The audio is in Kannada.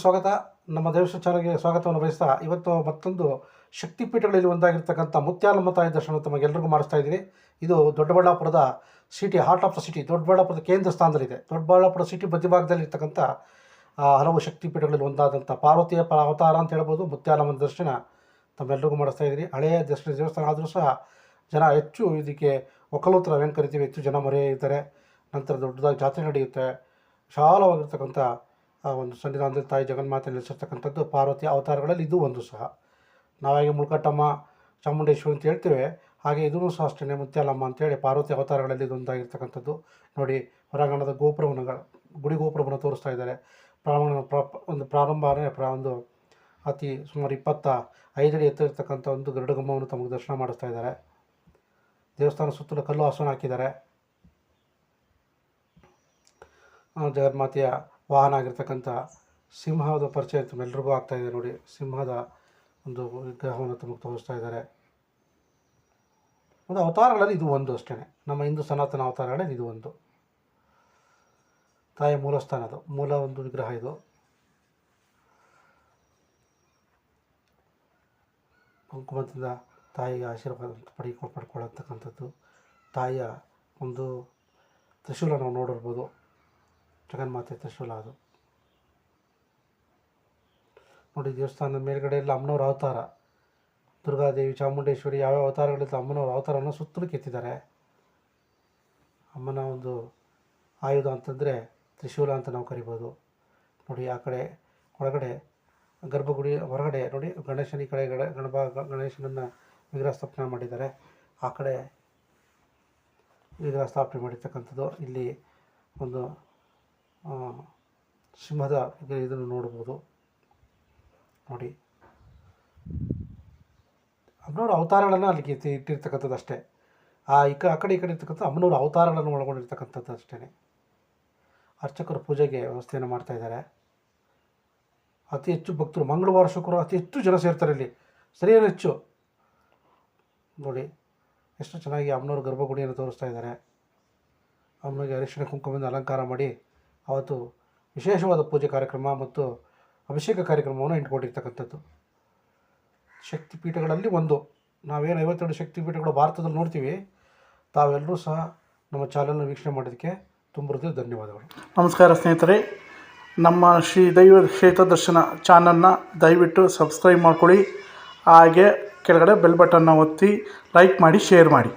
ಸ್ವಾಗತ. ನಮ್ಮ ದೇವಸ್ಥಾನ ಚಾನಲ್ಗೆ ಸ್ವಾಗತವನ್ನು ಬಯಸ್ತಾ ಇವತ್ತು ಮತ್ತೊಂದು ಶಕ್ತಿಪೀಠಗಳಲ್ಲಿ ಒಂದಾಗಿರ್ತಕ್ಕಂಥ ಮುತ್ಯಾಲಮ್ಮ ತಾಯಿ ದರ್ಶನ ತಮಗೆಲ್ಲರಿಗೂ ಮಾಡಿಸ್ತಾ ಇದ್ದೀನಿ. ಇದು ದೊಡ್ಡಬಳ್ಳಾಪುರದ city heart of the city ದೊಡ್ಡಬಳ್ಳಾಪುರದ ಕೇಂದ್ರ ಸ್ಥಾನದಲ್ಲಿದೆ. ದೊಡ್ಡಬಳ್ಳಾಪುರ ಸಿಟಿ ಮಧ್ಯಭಾಗದಲ್ಲಿ ಇರ್ತಕ್ಕಂಥ ಆ, ಹಲವು ಶಕ್ತಿಪೀಠಗಳಲ್ಲಿ ಒಂದಾದಂಥ ಪಾರ್ವತಿಯ ಅವತಾರ ಅಂತ ಹೇಳ್ಬೋದು ಮುತ್ಯಾಲಮ್ಮನ ದರ್ಶನ ತಮ್ಮೆಲ್ಲರಿಗೂ ಮಾಡಿಸ್ತಾ ಇದ್ದೀನಿ. ಹಳೆಯ ದರ್ಶನ ದೇವಸ್ಥಾನ ಆದರೂ ಸಹ ಜನ ಹೆಚ್ಚು ಇದಕ್ಕೆ ಒಕ್ಕಲೋತ್ರ ಏನು ಕರಿತೀವಿ ಹೆಚ್ಚು ಜನ ಮೊರೆ ಇರ್ತಾರೆ. ನಂತರ ದೊಡ್ಡದಾಗಿ ಜಾತ್ರೆ ನಡೆಯುತ್ತೆ. ವಿಶಾಲವಾಗಿರ್ತಕ್ಕಂಥ ಆ ಒಂದು ಸನ್ನಿಧಾನದಲ್ಲಿ ತಾಯಿ ಜಗನ್ಮಾತೆ ನೆಲೆಸಿರ್ತಕ್ಕಂಥದ್ದು ಪಾರ್ವತಿ ಅವತಾರಗಳಲ್ಲಿ ಇದು ಒಂದು ಸಹ. ನಾವಾಗಿ ಮುಳ್ಕಟ್ಟಮ್ಮ, ಚಾಮುಂಡೇಶ್ವರಿ ಅಂತ ಹೇಳ್ತೇವೆ. ಹಾಗೆ ಇದೂ ಸಹ ಅಷ್ಟೇ ಮುತ್ಯಾಲಮ್ಮ ಅಂತೇಳಿ ಪಾರ್ವತಿ ಅವತಾರಗಳಲ್ಲಿ ಇದೊಂದಾಗಿರ್ತಕ್ಕಂಥದ್ದು ನೋಡಿ, ಹೊರಾಂಗಣದ ಗೋಪುರವನ್ನು ಗುಡಿ ಗೋಪುರವನ್ನು ತೋರಿಸ್ತಾ ಇದ್ದಾರೆ. ಪ್ರಾರಂಭ ಪ್ರ, ಒಂದು ಪ್ರಾರಂಭನೇ ಪ್ರ, ಒಂದು ಅತಿ ಸುಮಾರು ಇಪ್ಪತ್ತ ಐದಡಿ ಎತ್ತರ ಇರ್ತಕ್ಕಂಥ ಒಂದು ಗರುಡಗಮ್ಮವನ್ನು ತಮಗೆ ದರ್ಶನ ಮಾಡಿಸ್ತಾ ಇದ್ದಾರೆ. ದೇವಸ್ಥಾನ ಸುತ್ತಲೂ ಕಲ್ಲು ಹಾಸನ ಹಾಕಿದ್ದಾರೆ. ಜಗನ್ಮಾತೆಯ ವಾಹನ ಆಗಿರ್ತಕ್ಕಂಥ ಸಿಂಹದ ಪರಿಚಯ ಆಗ್ತಾ ಇದೆ ನೋಡಿ. ಸಿಂಹದ ಒಂದು ವಿಗ್ರಹವನ್ನು ತಮಗೆ ತೋರಿಸ್ತಾ ಇದ್ದಾರೆ. ಒಂದು ಅವತಾರಗಳಲ್ಲಿ ಇದು ಒಂದು ಅಷ್ಟೇ ನಮ್ಮ ಹಿಂದೂ ಸನಾತನ ಅವತಾರಗಳಲ್ಲಿ ಇದು ಒಂದು. ತಾಯಿಯ ಮೂಲಸ್ಥಾನ ಅದು. ಮೂಲ ಒಂದು ವಿಗ್ರಹ ಇದು. ಕುಂಕುಮದಿಂದ ತಾಯಿಯ ಆಶೀರ್ವಾದ ಪಡಿಕೊಂಡು ಪಡ್ಕೊಳ್ಳತಕ್ಕಂಥದ್ದು ತಾಯಿಯ ಒಂದು ತ್ರಿಶೂಲ ನಾವು ನೋಡಿರ್ಬೋದು. ಜಗನ್ಮಾತೆ ತ್ರಿಶೂಲ ಅದು. ನೋಡಿ ದೇವಸ್ಥಾನದ ಮೇಲ್ಗಡೆ ಎಲ್ಲ ಅಮ್ಮನವ್ರ ಅವತಾರ. ದುರ್ಗಾದೇವಿ, ಚಾಮುಂಡೇಶ್ವರಿ ಯಾವ್ಯಾವ ಅವತಾರಗಳಿತ್ತು ಅಮ್ಮನವ್ರ ಅವತಾರವನ್ನು ಸುತ್ತಲೂ ಕೆತ್ತಿದ್ದಾರೆ. ಅಮ್ಮನ ಒಂದು ಆಯುಧ ಅಂತಂದರೆ ತ್ರಿಶೂಲ ಅಂತ ನಾವು ಕರಿಬೋದು. ನೋಡಿ ಆ ಕಡೆ ಒಳಗಡೆ ಗರ್ಭಗುಡಿ ಹೊರಗಡೆ ನೋಡಿ ಗಣೇಶನ ಈ ಕಡೆ ಗಣ ಗಣಪ ಗಣೇಶನನ್ನು ವಿಗ್ರಹ ಸ್ಥಾಪನೆ ಮಾಡಿದ್ದಾರೆ. ಆ ಕಡೆ ವಿಗ್ರಹ ಸ್ಥಾಪನೆ ಮಾಡಿರ್ತಕ್ಕಂಥದ್ದು. ಇಲ್ಲಿ ಒಂದು ಸಿಂಹದ ಇದು- ಇದನ್ನು ನೋಡ್ಬೋದು. ನೋಡಿ. ಅಮ್ಮನವ್ರ ಅವತಾರಗಳನ್ನು ಅಲ್ಲಿಗೆ ಇಟ್ಟಿ- ಇಟ್ಟಿರ್ತಕ್ಕಂಥದ್ದು ಅಷ್ಟೇ. ಆ, ಈ ಆ ಕಡೆ, ಈ ಕಡೆ ಇರ್ತಕ್ಕಂಥ ಅಮ್ಮನವ್ರ ಅವತಾರಗಳನ್ನು ಒಳಗೊಂಡಿರ್ತಕ್ಕಂಥದ್ದು ಅಷ್ಟೇ ಅರ್ಚಕರು ಪೂಜೆಗೆ ವ್ಯವಸ್ಥೆಯನ್ನು ಮಾಡ್ತಾ ಇದ್ದಾರೆ. ಅತಿ ಹೆಚ್ಚು ಭಕ್ತರು, ಮಂಗಳವಾರ ಶುಕ್ರವಾರ ಅತಿ ಹೆಚ್ಚು ಜನ ಸೇರ್ತಾರೆ ಇಲ್ಲಿ. ಸರಿಯಾದ ಹೆಚ್ಚು? ನೋಡಿ, ಎಷ್ಟು ಚೆನ್ನಾಗಿ ಅಮ್ಮನವ್ರ ಗರ್ಭಗುಡಿಯನ್ನು ತೋರಿಸ್ತಾ ಇದ್ದಾರೆ. ಅಮ್ಮನಿಗೆ ಅರಿಶಿಣ ಕುಂಕುಮದಿಂದ ಅಲಂಕಾರ ಮಾಡಿ ಅವತ್ತು ವಿಶೇಷವಾದ ಪೂಜೆ ಕಾರ್ಯಕ್ರಮ ಮತ್ತು ಅಭಿಷೇಕ ಕಾರ್ಯಕ್ರಮವನ್ನು ಇಟ್ಕೊಂಡಿರ್ತಕ್ಕಂಥದ್ದು. ಶಕ್ತಿಪೀಠಗಳಲ್ಲಿ ಒಂದು. ನಾವೇನು ಐವತ್ತೆರಡು ಶಕ್ತಿಪೀಠಗಳು ಭಾರತದಲ್ಲಿ ನೋಡ್ತೀವಿ. ತಾವೆಲ್ಲರೂ ಸಹ ನಮ್ಮ ಚಾನಲ್ನ ವೀಕ್ಷಣೆ ಮಾಡೋದಕ್ಕೆ ತುಂಬ ಹೃದಯ ಧನ್ಯವಾದಗಳು. ನಮಸ್ಕಾರ ಸ್ನೇಹಿತರೆ. ನಮ್ಮ ಶ್ರೀ ದೈವ ಕ್ಷೇತ್ರ ದರ್ಶನ ಚಾನಲ್ನ ದಯವಿಟ್ಟು ಸಬ್ಸ್ಕ್ರೈಬ್ ಮಾಡ್ಕೊಳ್ಳಿ. ಹಾಗೆ ಕೆಳಗಡೆ ಬೆಲ್ ಬಟನ್ನ ಒತ್ತಿ ಲೈಕ್ ಮಾಡಿ, ಶೇರ್ ಮಾಡಿ.